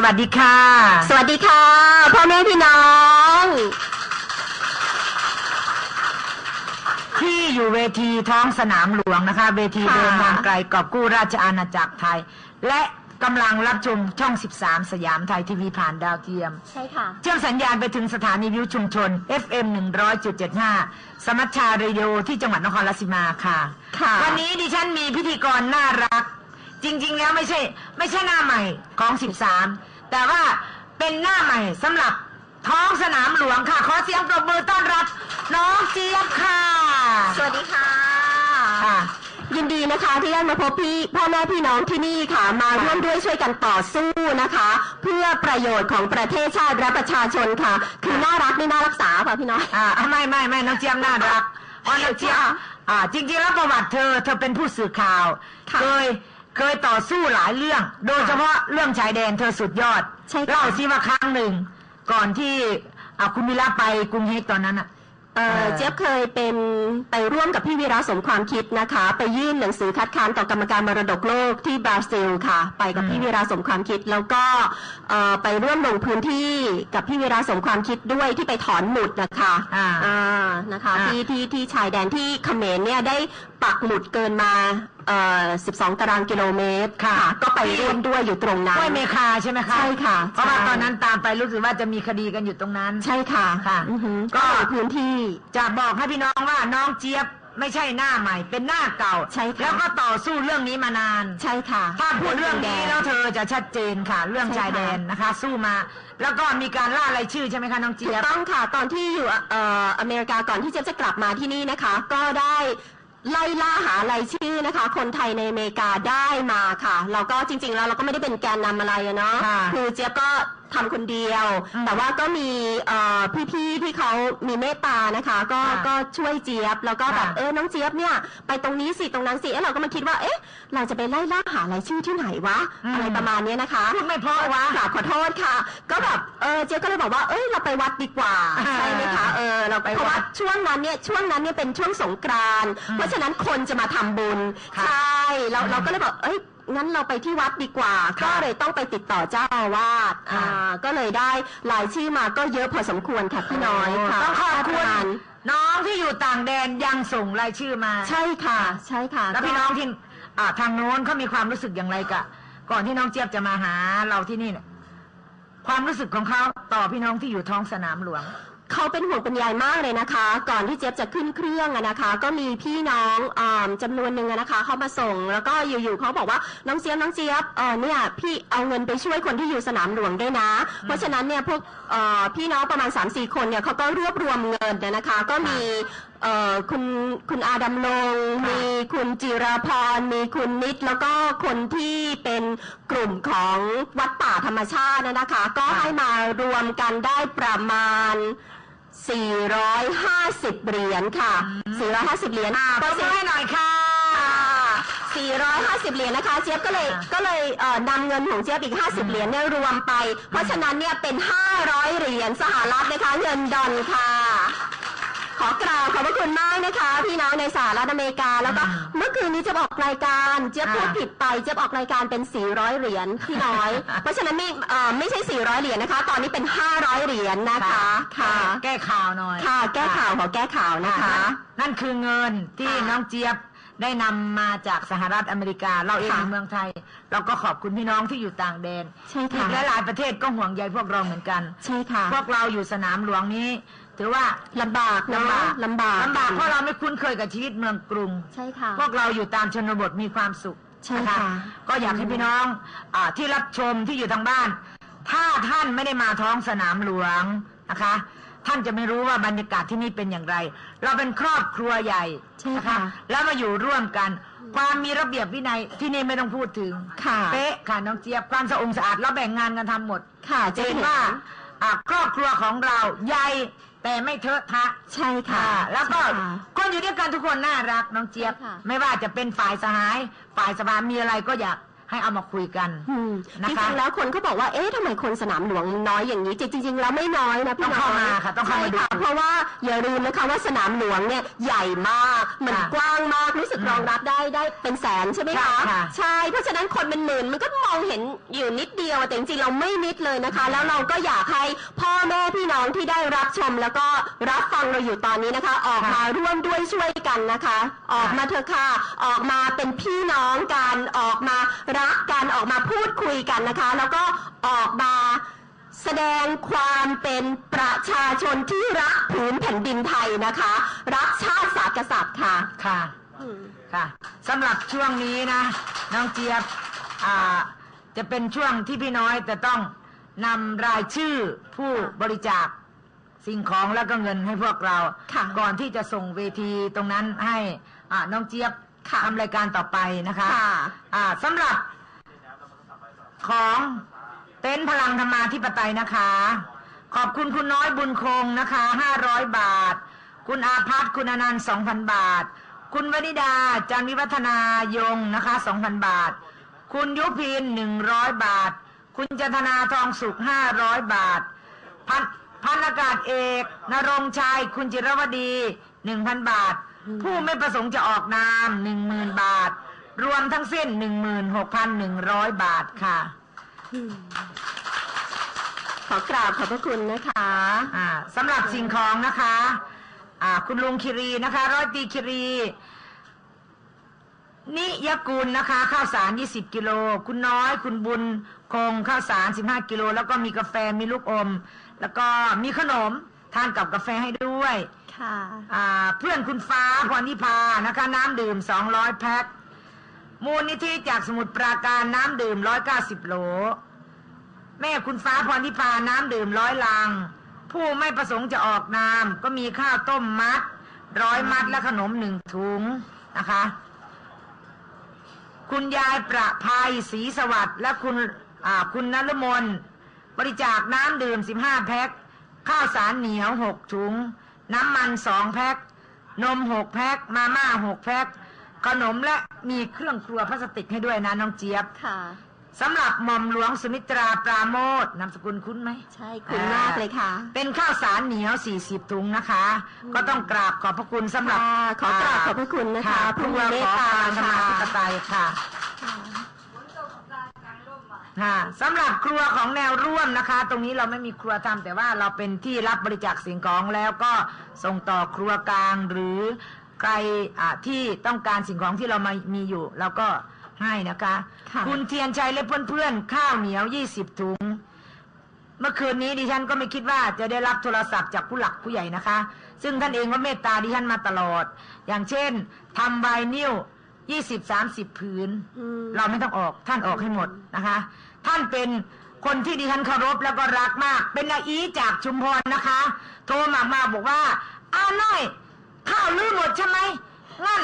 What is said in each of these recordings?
สวัสดีค่ะ สวัสดีค่ะพ่อแม่พี่น้อง ที่อยู่เวทีท้องสนามหลวงนะคะ เวทีค่ะ เดินทางไกลกอบกู้ราชอาณาจักรไทย และกำลังรับชมช่อง 13 สยามไทยทีวีผ่านดาวเทียม ใช่ค่ะ เชื่อมสัญญาณไปถึงสถานีวิวชุมชน FM 100.75 สมัชชาเรดิโอที่จังหวัดนครราชสีมาค่ะ ค่ะ วันนี้ดิฉันมีพิธีกรน่ารัก จริง ๆ แล้วไม่ใช่ ไม่ใช่หน้าใหม่ของ 13 แต่ว่าเป็นหน้าใหม่สำหรับท้องสนามหลวงค่ะ ขอเสียงปรบมือต้อนรับ น้องเจี๊ยบค่ะ สวัสดีค่ะ ค่ะ ยินดีนะคะที่ได้มาพบพี่พ่อแม่พี่น้องที่นี่ค่ะ มาร่วมด้วยช่วยกันต่อสู้นะคะ เพื่อประโยชน์ของประเทศชาติและประชาชนค่ะ คือน่ารักไม่น่ารักษาค่ะพี่น้อง อ่าไม่ไม่ไม่น้องเจี๊ยบน่ารักเพราะน้องเจี๊ยบค่ะอ่าจริงๆแล้วประวัติเธอ เธอเป็นผู้สื่อข่าวค่ะเคย เคยต่อสู้หลายเรื่อง โดยเฉพาะเรื่องชายแดนเธอสุดยอดใช่ค่ะ เล่าซิว่าครั้งหนึ่ง ก่อนที่อ่าคุณวิลาไปกรุงเฮกตอนนั้นอะ เอ่อเอ่อ เจี๊ยบเคยเป็นไปร่วมกับพี่วีระสมความคิดนะคะ ไปยื่นหนังสือคัดค้านต่อกรรมการมรดกโลกที่บราซิลค่ะ ไปกับพี่วีระสมความคิด แล้วก็เอ่อไปร่วมลงพื้นที่กับพี่วีระสมความคิดด้วยที่ไปถอนหมุดนะคะอ่า อ่านะคะอ่าที่ที่ที่ชายแดนที่เขมรเนี่ยได้ปักหมุดเกินมาเอ่อ12 ตารางกิโลเมตรค่ะ ก็ไปร่วมด้วยอยู่ตรงนั้น ห้วยเมคาใช่ไหมคะใช่ค่ะเพราะว่าใช่ ตอนนั้นตามไปรู้สึกว่าจะมีคดีกันอยู่ตรงนั้น ใช่ค่ะค่ะ อือหือก็ก็ลงพื้นที่ จะบอกให้พี่น้องว่าน้องเจี๊ยบไม่ใช่หน้าใหม่ เป็นหน้าเก่าใช่ค่ะ แล้วก็ต่อสู้เรื่องนี้มานาน ใช่ค่ะ ถ้าพูดเรื่องนี้แล้วเธอจะชัดเจนค่ะ เรื่องใช่ค่ะชายแดนนะคะ สู้มา แล้วก็มีการล่ารายชื่อใช่ไหมคะน้องถูเจี๊ยกบต้องค่ะตอนที่อยู่เอ่ออเมริกาก่อนที่เจ๊ยบจะกลับมาที่นี่นะคะ ก็ได้ ไล่ล่าหารายชื่อนะคะ คนไทยในอเมริกาได้มาค่ะ เราก็จริง ๆ แล้วเราก็ไม่ได้เป็นแกนนำอะไรอะเนาะค่ะ คือเจี๊ยบก็ ทำคนเดียวอืมแต่ว่าก็มีเอ่อพี่ๆที่เขามีเมตตานะคะ ก็ค่ะก็ช่วยเจี๊ยบ แล้วก็แบบค่ะเออน้องเจี๊ยบเนี่ยไปตรงนี้สิตรงนั้นสิเอ๊ะเราก็มาคิดว่าเอ๊ะเราจะไปไล่ล่าหารายชื่อที่ไหนวะอืม อะไรประมาณเนี้ยนะคะพูดไม่เพราะวะ ค่ะขอโทษค่ะ ก็แบบเออเจ๊ก็เลยบอกว่าเอ้ยเราไปวัดดีกว่าอ่าใช่ไหมคะเออเราไปเพราะวัว่าดช่วงนั้นเนี่ยช่วงนั้นเนี่ยเป็นช่วงสงกรานต์อืมเพราะฉะนั้นคนจะมาทำบุญค่ะ ใช่เราอืมเราก็เลยบอกเอ้ย งั้นเราไปที่วัดดีกว่า ค่ะก็เลยต้องไปติดต่อเจ้าอาวาสค่ะอ่าก็เลยได้รายชื่อมาก็เยอะพอสมควรค่ะพี่น้อยค่ะต้องขอบปคุระณมาณน้องที่อยู่ต่างแดนยังส่งรายชื่อมาใช่ค่ะ ใช่ค่ะแล้วพี่น้องที่อ่าทางโน้นเขามีความรู้สึกอย่างไรกะ ก่อนที่น้องเจี๊ยบจะมาหาเราที่นี่เนี่ยความรู้สึกของเขาต่อพี่น้องที่อยู่ท้องสนามหลวง เขาเป็นห่วงเป็นใยมากเลยนะคะ ก่อนที่เจี๊ยบจะขึ้นเครื่องอะนะคะ ก็มีพี่น้องอมจำนวนหนึ่งอะนะคะเขามาส่ง แล้วก็อยู่ๆเขาบอกว่าน้องเจี๊ยบน้องเจี๊ยบเออเนี่ยพี่เอาเงินไปช่วยคนที่อยู่สนามหลวงด้วยนะ เพราะฉะนั้นเนี่ยพวกเอ่อพี่น้องประมาณ 3-4 คนเนี่ยเขาก็รวบรวมเงินเนี่ยนะคะ ก็มีเอ่อคุณคุณอาดำลงค่ะมีคุณจิราพร มีคุณนิด แล้วก็คนที่เป็นกลุ่มของวัดป่าธรรมชาตินะคะ ก็ให้มารวมกันได้ประมาณ 450 เหรียญค่ะ 450 เหรียญอ่าปรก็บมือให้หน่อยค่ะ 450 เหรียญนะคะ เจี๊ยบก็เลยอ่าก็เลยเอ่อนำเงินของเจี๊ยบอีก 50 เหรียญเนี่ยรวมไป เพราะฉะนั้นเนี่ยเป็น 500 เหรียญสหรัฐนะคะ เงินดอลค่ะ ขอกราบขอบพระคุณมากนะคะ พี่น้องในสหรัฐอเมริกา แล้วก็อืมเมื่อคืนนี้จะบอกรายการเจี๊ยบอ่าพูดผิดไปเจี๊ยบออกรายการเป็น 400 เหรียญพี่น้อย เพราะฉะนั้นไม่เอ่อไม่ใช่ 400 เหรียญนะคะ ตอนนี้เป็น 500 เหรียญนะคะ ค่ะ แก้ข่าวหน่อย ค่ะ แก้ข่าวขอแก้ข่าวนะคะ นั่นคือเงินที่ค่ะน้องเจี๊ยบได้นำมาจากสหรัฐอเมริกา เราเองค่ะในเมืองไทย เราก็ขอบคุณพี่น้องที่อยู่ต่างแดนใช่อีค่ะกหลายๆประเทศก็ห่วงใยพวกเราเหมือนกัน ใช่ค่ะ พวกเราอยู่สนามหลวงนี้ ถือว่าลำบากเนอะลำบากลำบากลำบากเพราะเราไม่คุ้นเคยกับชีวิตเมืองกรุง ใช่ค่ะ พวกเราอยู่ตามชนบทมีความสุขใช่นค่ะ ก็อยากให้พี่น้องอาที่รับชมที่อยู่ทางบ้าน ถ้าท่านไม่ได้มาท้องสนามหลวงนะคะ ท่านจะไม่รู้ว่าบรรยากาศที่นี่เป็นอย่างไร เราเป็นครอบครัวใหญ่ใช่นะค่ะคะแล้วมาอยู่ร่วมกัน ความมีระเบียบวินัยที่นี่ไม่ต้องพูดถึงค่ะเป๊ะค่ะน้องเจี๊ยบความสะองสะอาดเราแบ่งงานกันทำหมด ค่ะจะเห็นว่าอ่าครอบครัวของเราใหญ่ แต่ไม่เทอะทะใช่ค่ะค่ะแล้วก็ใช่ค่ะ คนอยู่ด้วยกันทุกคนน่ารักน้องเจี๊ยบ ใช่ค่ะ ไม่ว่าจะเป็นฝ่ายสหาย ฝ่ายสภามีอะไรก็อยาก ให้เอามาคุยกันอืมนะคะจริงๆแล้วคนเขาบอกว่า เอ๊ะทำไมคนสนามหลวงน้อยอย่างนี้ จริงๆ แล้วไม่น้อยนะพี่ต้องเข้ามาค่ะต้องเข้ามาดูใช่เพราะว่าอย่าลืมนะคะว่าสนามหลวงเนี่ยใหญ่มาก มันค่ะกว้างมาก รู้สึกอืมรองรับได้ได้เป็นแสนใช่ไหมใช่คะค่ะ ใช่ เพราะฉะนั้นคนเป็นหมื่นมันก็มองเห็นอยู่นิดเดียว แต่จริงๆ เราไม่นิดเลยนะคะ แล้วเราก็อยากให้พ่อแม่พี่น้องที่ได้รับชม แล้วก็รับฟังเราอยู่ตอนนี้นะคะ ออกมาร่วมด้วยช่วยกันนะคะ ออกมาเถอะค่ะ ออกมาเป็นพี่น้องกัน ออกมารักกันออกมาพูดคุยกันนะคะ แล้วก็ออกมาแสดงความเป็นประชาชนที่รักผืนแผ่นดินไทยนะคะ รักชาติศาสตร์กษัตริย์ค่ะ ค่ะค่ะสำหรับช่วงนี้นะ น้องเจี๊ยบอ่าจะเป็นช่วงที่พี่น้อยจะต้องนำรายชื่อผู้บริจาคสิ่งของแล้วก็เงินให้พวกเรา ค่ะ ก่อนที่จะส่งเวทีตรงนั้นให้อ่าน้องเจี๊ยบ ทำรายการต่อไปนะคะค่ะ อ่าสำหรับ ของเต็นท์พลังธรรมาธิปไตยนะคะ ขอบคุณคุณน้อยบุญคงนะคะห้าร้อยบาท คุณอาพัฒน์คุณอนันต์สองพันบาท คุณวนิดาจันวิวัฒนายงนะคะสองพันบาท คุณยุพินหนึ่งร้อยบาท คุณจันทนาทองสุขห้าร้อยบาท พันพันอากาศเอกนรงค์ชัย คุณจิรวดีหนึ่งพันบาท ผู้ไม่ประสงค์จะออกนามหนึ่งหมื่นบาท รวมทั้งสิ้นหนึ่งหมื่นหกพันหนึ่งร้อยบาทค่ะ ขอกราบขอบพระคุณนะคะอ่าสำหรับสิ่งของนะคะอ่าคุณลุงคิรีนะคะร้อยตรีคิรี นิยกุลนะคะข้าวสาร 20 กิโล คุณน้อย คุณบุญคงข้าวสาร 15 กิโล แล้วก็มีกาแฟมีลูกอม แล้วก็มีขนมทานกับกาแฟให้ด้วยค่ะอ่าเพื่อนคุณฟ้าพรนิพานะคะ น้ำดื่ม 200 แพ็คมูลนิธิจากสมุทรปราการน้ำดื่ม 190 โหล แม่คุณฟ้าพรนิพาน้ำดื่มร้อยลัง ผู้ไม่ประสงค์จะออกนาม ก็มีข้าวต้มมัด ร้อยมัดและขนมหนึ่งถุงนะคะ คุณยายประภัยศรีสวัสดิ์และคุณอ่าคุณนรมนบริจาคน้ำดื่ม 15 แพ็ค ข้าวสารเหนียว6ถุง น้ำมัน2แพ็คนม6แพ็คมาม่า6แพ็คขนมและมีเครื่องครัวพลาสติกให้ด้วยนะน้องเจี๊ยบค่ะสำหรับหม่อมหลวงสุมิตราปราโมทนามสกุลคุ้นไหมใช่คุณมากเลยค่ะ เป็นข้าวสารเหนียว 40 ถุงนะคะ ก็ต้องกราบขอบพระคุณสำหรับค่ะขอกราบขอบพระคุณนะคะผู้ผู้มีว่าเมขตอตาการธรรค่ะมาธิปไตยค่ะ ค่ะสำหรับครัวของแนวร่วมนะคะ ตรงนี้เราไม่มีครัวทำแต่ว่าเราเป็นที่รับบริจาคสิ่งของแล้วก็ส่งต่อครัวกลางหรือใครอ่าที่ต้องการสิ่งของที่เรามามีอยู่เราก็ให้นะคะค่ะคุณเทียนชัยและเพื่อนๆ ข้าวเหนียว 20 ถุง เมื่อคืนนี้ดิฉันก็ไม่คิดว่าจะได้รับโทรศัพท์จากผู้หลักผู้ใหญ่นะคะ ซึ่งท่านเองก็เมตตาดิฉันมาตลอด อย่างเช่นทำไวนิล ยี่สิบสามสิบผืนอืมเราไม่ต้องออกท่านออกให้หมดนะคะ ท่านเป็นคนที่ดิฉันเคารพแล้วก็รักมาก เป็นอาอีจากชุมพรนะคะ โทรมามาบอกว่าอ้าวน้อยข้าวลือหมดใช่ไหมงั้น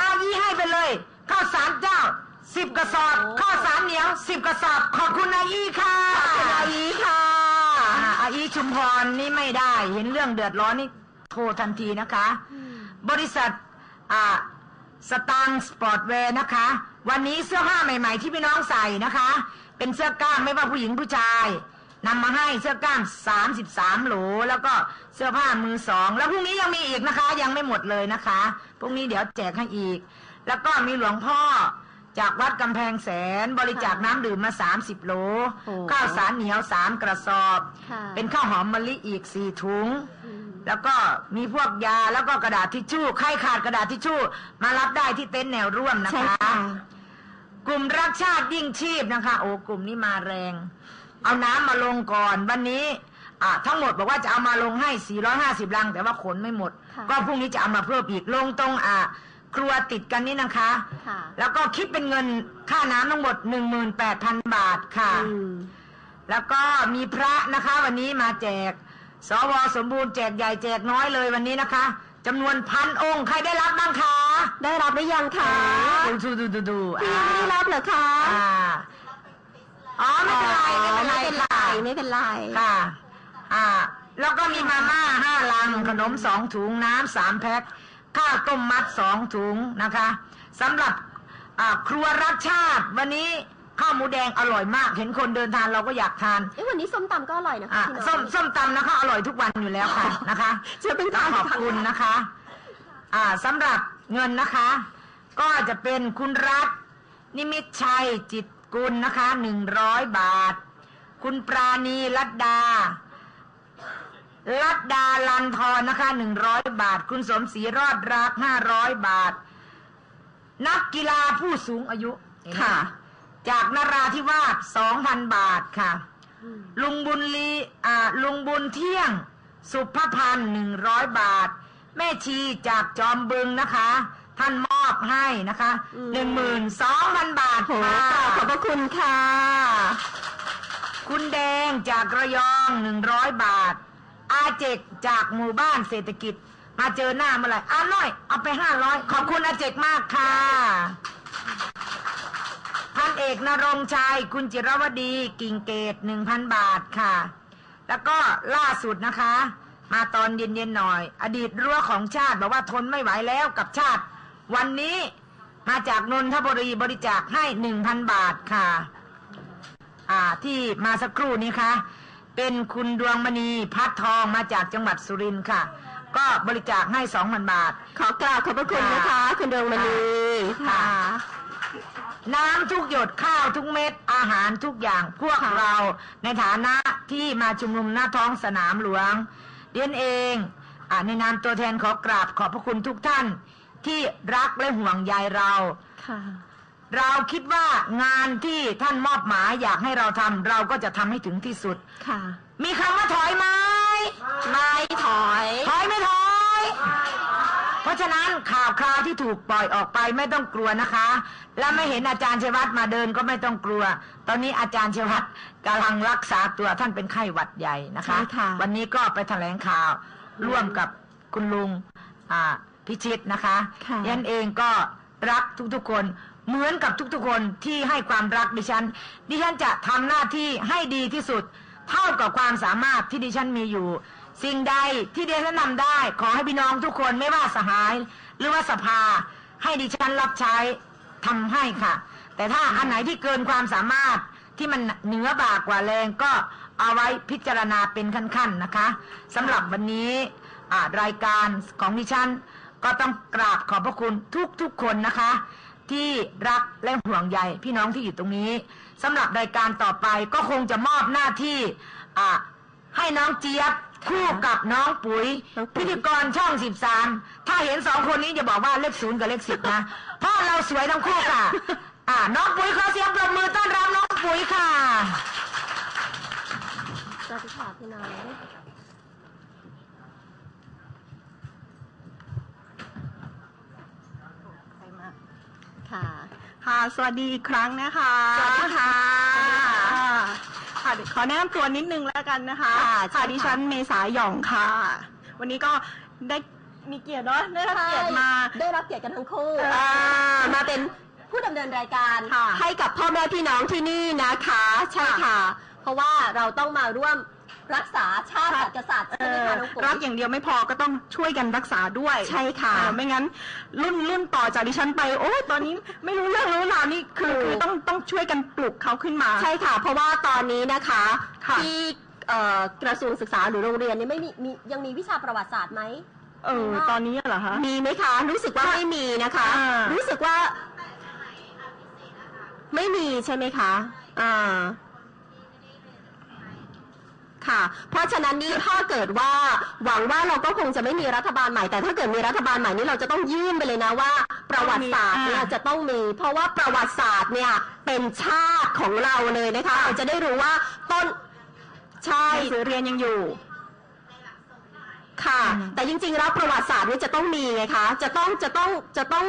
อายีให้ไปเลยข้าวสารเจ้าสิบกระสอบข้าวสารเหนียวสิบกระสอบขอบคุณอายีค่ะขอบคุณอายีค่ะอ่าอาอีชุมพรนี่ไม่ได้ เห็นเรื่องเดือดร้อนนี่โทรทันทีนะคะ บริษัทอ่า สตางสปอร์ตแวร์นะคะ วันนี้เสื้อผ้าใหม่ ๆ ที่พี่น้องใส่นะคะ เป็นเสื้อกล้ามไม่ว่าผู้หญิงผู้ชายนำมาให้เสื้อกล้าม33โหล แล้วก็เสื้อผ้ามือสอง แล้วพรุ่งนี้ยังมีอีกนะคะ ยังไม่หมดเลยนะคะพรุ่งนี้เดี๋ยวแจกให้อีก แล้วก็มีหลวงพ่อจากวัดกำแพงแสนบริจาคน้ำดื่มมา 30 โหล โอ้ข้าวสารเหนียว 3 กระสอบ ค่ะ เป็นข้าวหอมมะลิอีก 4 ถุง แล้วก็มีพวกยาแล้วก็กระดาษทิชชู่ใครขาดกระดาษทิชชู่ มารับได้ที่เต็นท์แนวร่วมนะใช่คะค่ะกลุ่มรักชาติยิ่งชีพนะคะ โอ้กลุ่มนี้มาแรง เอาน้ำมาลงก่อนวันนี้อ่าทั้งหมดบอกว่าจะเอามาลงให้ 450 ลัง แต่ว่าขนไม่หมดค่ะก็พรุ่งนี้จะเอามาเพิ่มอีกลงตรงอ่าครัวติดกันนี่นะคะค่ะแล้วก็คิดเป็นเงินค่าน้ำทั้งหมด 18,000 บาทค่ะอืมแล้วก็มีพระนะคะ วันนี้มาแจก สวสมบูรณ์แจกใหญ่แจกน้อยเลยวันนี้นะคะจำนวนพันองค์ใครได้รับบ้างคะได้รับหรือยังคะดูดูดูดูดูพี่อ่าไม่ได้รับเหรอคะอ่าอ๋อไม่เป็นไรไม่เป็นไรไม่เป็นไรค่ะไม่เป็นไรค่ะ อ่า แล้วก็มีมาม่าห้าลังขนมสองถุงน้ำสามแพ็คข้าวต้มมัดสองถุงนะคะสำหรับอ่าครัวรักชาติวันนี้ ข้าวหมูแดงอร่อยมาก เห็นคนเดินทานเราก็อยากทานเอ้ยวันนี้ส้มตำก็อร่อยนะคะอะพี่น้อย ส้มส้มตำนะคะ อร่อยทุกวันอยู่แล้วค่ะนะคะเชื่อเป็นทาง ขอบคุณนะคะ อ่าสำหรับเงินนะคะ ก็จะเป็นคุณรัฐ นิมิตชัยจิตกุลนะคะหนึ่งร้อยบาท คุณปราณีรัตดา รัตดาลันทรนะคะหนึ่งร้อยบาท คุณสมศรีรอดรักห้าร้อยบาท นักกีฬาผู้สูงอายุเห็นไหมค่ะ จากนราธิวาสสองพันบาทค่ะอืมลุงบุญลีอ่าลุงบุญเที่ยง สุภพันธ์หนึ่งร้อยบาท แม่ชีจากจอมบึงนะคะ ท่านมอบให้นะคะหนึ่งหมื่นสองพันบาทโหค่ะขอบพระคุณค่ะ คุณแดงจากระยองหนึ่งร้อยบาท อาเจกจากหมู่บ้านเศรษฐกิจ มาเจอหน้าเมื่อไหร่อาน้อย เอาไปห้าร้อยขอบคุณอาเจกมากค่ะพันเอกนรงค์ชัยคุณจิรวดีกิ่งเกตหนึ่งพันบาทค่ะ แล้วก็ล่าสุดนะคะ มาตอนเย็นๆหน่อย อดีตรั้วของชาติบอกว่าทนไม่ไหวแล้วกับชาติ วันนี้มาจากนนทบุรีบริจาคให้หนึ่งพันบาทค่ะ อ่าที่มาสักครู่นี้คะเป็นคุณดวงมณีพัดทองมาจากจังหวัดสุรินทร์ค่ะ ก็บริจาคให้สองพันบาท ขอกราบขอบพระคุณนะคะ คุณดวงมณีค่ะค่ะ น้ำทุกหยดข้าวทุกเม็ดอาหารทุกอย่างพวกค่ะเรา ในฐานะที่มาชุมนุมหน้าท้องสนามหลวงเดียนเองอาในนามตัวแทนขอกราบขอบพระคุณทุกท่าน ที่รักและห่วงใยเราค่ะเราคิดว่างานที่ท่านมอบหมายอยากให้เราทำเราก็จะทำให้ถึงที่สุดค่ะมีคำว่าถอยไหมไม่ถอย ถอยไม่ถอย เพราะฉะนั้นข่าวคราวที่ถูกปล่อยออกไปไม่ต้องกลัวนะคะ และไม่เห็นอาจารย์เชยวัตรมาเดินก็ไม่ต้องกลัว ตอนนี้อาจารย์เชยวัตรกำลังรักษาตัวท่านเป็นไข้หวัดใหญ่นะคะใช่ค่ะวันนี้ก็ไปแถลงข่าวร่วมกับคุณลุงอ่าพิชิตนะคะค่ะยันเองก็รักทุกๆคนเหมือนกับทุกๆคนที่ให้ความรักดิฉัน ดิฉันจะทำหน้าที่ให้ดีที่สุด เท่ากับความสามารถที่ดิฉันมีอยู่ สิ่งใดที่เดิฉันทำได้ ขอให้พี่น้องทุกคนไม่ว่าสหาย หรือว่าสภา ให้ดิฉันรับใช้ทำให้ค่ะ แต่ถ้าอันไหนที่เกินความสามารถที่มันเหนือบากกว่าแรงก็เอาไว้พิจารณาเป็นขั้นๆนะคะสำหรับวันนี้รายการของดิฉัน ก็ต้องกราบขอบพระคุณทุกๆคนนะคะ ที่รักและห่วงใยพี่น้องที่อยู่ตรงนี้สำหรับรายการต่อไปก็คงจะมอบหน้าที่ให้น้องเจี๊ยบ คู่กับน้องปุ๋ย น้องปุ๋ย พิธีกรช่องสิบสามถ้าเห็นสองคนนี้จะบอกว่าเลขศูนย์กับเลขสิบนะเพราะเราสวยทั้งคู่ค่ะ อ่าน้องปุ๋ยขอเสียงปรบมือต้อนรับน้องปุ๋ยค่ะ สวัสดีค่ะพี่น้อยค่ะ ค่ะ สวัสดีอีกครั้งนะคะ สวัสดีค่ะ ค่ะเดี๋ยวขอแนะนำตัวนิดนึงแล้วกันนะคะค่ะเชิญค่ะ ดิฉันเมษาหย่องค่ะ วันนี้ก็ได้มีเกียรติเนาะได้รับเกียรติมา ได้รับเกียรติกันทั้งคู่เอออ่ามาเป็นผู้ดำเนินรายการค่ะให้กับพ่อแม่พี่น้องที่นี่นะคะ ใช่ค่ะ เพราะว่าเราต้องมาร่วม รักษาชาติศาสตร์กษัตริย์เอใช่ไหมอคะน้องปุ๋ยรักอย่างเดียวไม่พอก็ต้องช่วยกันรักษาด้วยใช่ค่ะเออไม่งั้นรุ่นรุ่นต่อจากดิฉันไป โอ้ยตอนนี้ไม่รู้เรื่องรู้ราวนี่คือถูก คือต้องต้องช่วยกันปลุกเขาขึ้นมา ใช่ค่ะ เพราะว่าตอนนี้นะคะค่ะ ที่เอ่อกระทรวงศึกษาหรือโรงเรียนนี่ไม่มีมียังมีวิชาประวัติศาสตร์ไหม เออตอนนี้เหรอคะ มีไหมคะ รู้สึกว่าไม่มีนะคะ อ่ารู้รู้สึกว่า ไม่มีใช่ไหมคะอ่า ค่ะ เพราะฉะนั้นนี่ถ้าเกิดว่าหวังว่าเราก็คงจะไม่มีรัฐบาลใหม่ แต่ถ้าเกิดมีรัฐบาลใหม่นี่เราจะต้องยื่นไปเลยนะว่า ประวัติศาสตร์เนี่ยอ่าจะต้องมี เพราะว่าประวัติศาสตร์เนี่ยเป็นชาติของเราเลยนะคะเราจะได้รู้ว่าต้นใช่หนังสือเรียนยังอยู่ค่ะอืมแต่จริงๆแล้วประวัติศาสตร์นี่จะต้องมีไงคะ จะต้องจะต้องจะต้อง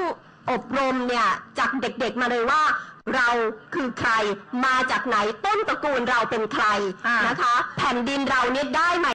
อบรมเนี่ยจากเด็กๆมาเลยว่า เราคือใคร มาจากไหนต้นตระกูลเราเป็นใครอ่าน นะคะ แผ่นดินเราเนี่ยได้มา